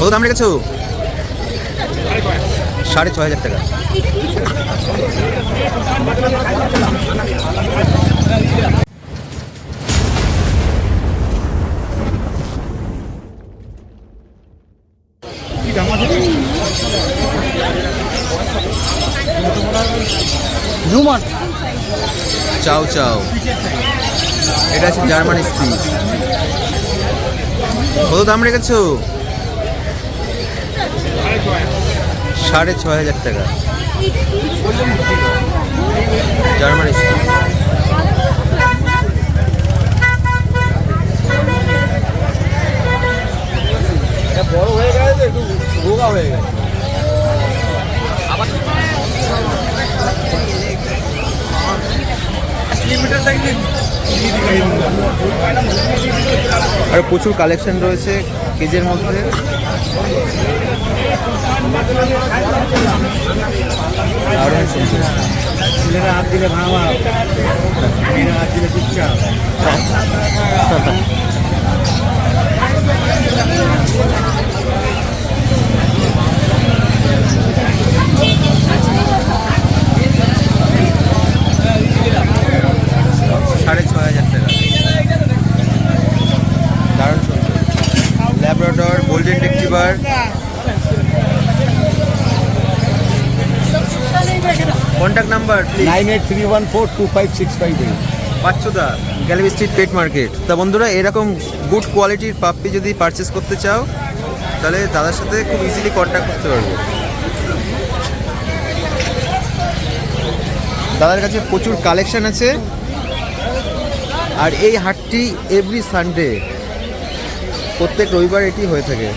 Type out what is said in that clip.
কত দাম রেখেছো? সাড়ে ছ হাজার টাকা। জুমন চাও চাও। এটা আছে জার্মান স্পিচ। কত দাম রেখেছো? সাড়ে ছ হাজার টাকা। জার্মানি। বড় হয়ে গেছে একটু রোগা হয়ে গেছে। আর প্রচুর কালেকশন রয়েছে কেজের মধ্যে। ছেলেরা হাত দিলে ভাঙা মেয়েরা হাত দিলে চুপচাপ সাড়ে ছ হাজার টাকা দারুণ সুন্দর labrador golden retriever contact number nine eight three one four two five six five eight পাঁচশোদা gallery street pet market তা বন্ধুরা এরকম গুড কোয়ালিটির পাপ্পি যদি পারচেস করতে চাও তাহলে দাদার সাথে খুব ইজিলি কন্ট্যাক্ট করতে পারবে। দাদার কাছে প্রচুর কালেকশন আছে। আর এই হাটটি এভরি সানডে প্রত্যেক রবিবার এটি হয়ে থাকে।